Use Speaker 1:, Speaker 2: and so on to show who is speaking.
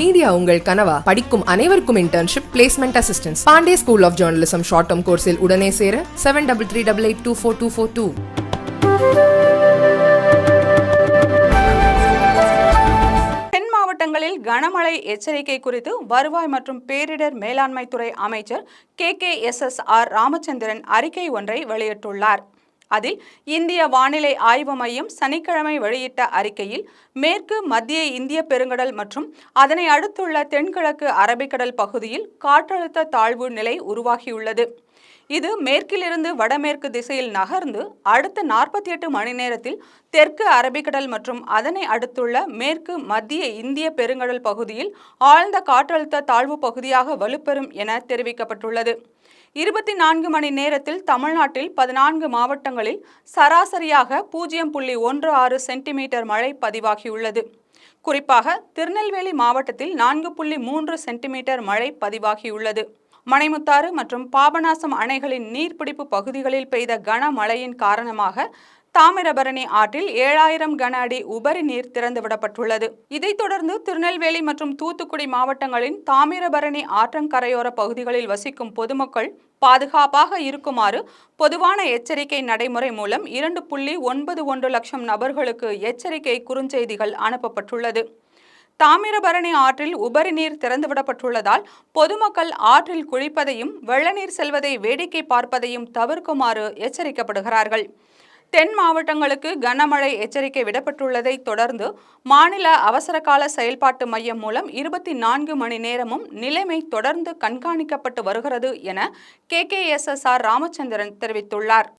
Speaker 1: Media உங்கள் கனவா? படிக்கும் அனைவருக்கும் internship placement assistance Pandey school of journalism short term கோர்ஸில் உடனே சேர seven double three double eight two four two four two
Speaker 2: மாவட்டங்களில் கனமழை எச்சரிக்கை குறித்து வருவாய் மற்றும் பேரிடர் மேலாண்மை துறை அமைச்சர் K K S S R Ramachandran அறிக்கை ஒன்றை வெளியிட்டுள்ளார். அதில் இந்திய வானிலை ஆய்வு மையம் சனிக்கிழமை வெளியிட்ட அறிக்கையில் மேற்கு மத்திய இந்திய பெருங்கடல் மற்றும் அதனை அடுத்துள்ள தென்கிழக்கு அரபிக்கடல் பகுதியில் காற்றழுத்த தாழ்வு நிலை உருவாகியுள்ளது. இது மேற்கிலிருந்து வடமேற்கு திசையில் நகர்ந்து அடுத்த நாற்பத்தி எட்டு மணி நேரத்தில் தெற்கு அரபிக்கடல் மற்றும் அதனை அடுத்துள்ள மேற்கு மத்திய இந்திய பெருங்கடல் பகுதியில் ஆழ்ந்த காற்றழுத்த தாழ்வு பகுதியாக வலுப்பெறும் என தெரிவிக்கப்பட்டுள்ளது. இருபத்தி நான்கு மணி நேரத்தில் தமிழ்நாட்டில் பதினான்கு மாவட்டங்களில் சராசரியாக பூஜ்ஜியம் புள்ளி ஒன்று ஆறு சென்டிமீட்டர் மழை பதிவாகியுள்ளது. குறிப்பாக திருநெல்வேலி மாவட்டத்தில் நான்கு புள்ளி மூன்று சென்டிமீட்டர் மழை பதிவாகியுள்ளது. மணிமுத்தாறு மற்றும் பாபநாசம் அணைகளின் நீர்பிடிப்பு பகுதிகளில் பெய்த கனமழையின் காரணமாக தாமிரபரணி ஆற்றில் ஏழாயிரம் கன அடி உபரி நீர் திறந்துவிடப்பட்டுள்ளது இதைத் தொடர்ந்து திருநெல்வேலி மற்றும் தூத்துக்குடி மாவட்டங்களின் தாமிரபரணி ஆற்றங்கரையோர பகுதிகளில் வசிக்கும் பொதுமக்கள் பாதுகாப்பாக இருக்குமாறு பொதுவான எச்சரிக்கை நடைமுறை மூலம் இரண்டு புள்ளி ஒன்பது ஒன்று லட்சம் நபர்களுக்கு எச்சரிக்கை குறுஞ்செய்திகள் அனுப்பப்பட்டுள்ளது. தாமிரபரணி ஆற்றில் உபரி நீர் திறந்துவிடப்பட்டுள்ளதால் பொதுமக்கள் ஆற்றில் குளிப்பதையும் வெள்ளநீர் செல்வதை வேடிக்கை பார்ப்பதையும் தவிர்க்குமாறு எச்சரிக்கப்படுகிறார்கள். தென் மாவட்டங்களுக்கு கனமழை எச்சரிக்கை விடப்பட்டுள்ளதை தொடர்ந்து மாநில அவசரகால செயல்பாட்டு மையம் மூலம் இருபத்தி நான்கு மணி நேரமும் நிலைமை தொடர்ந்து கண்காணிக்கப்பட்டு வருகிறது என K K S S R Ramachandran தெரிவித்துள்ளார்.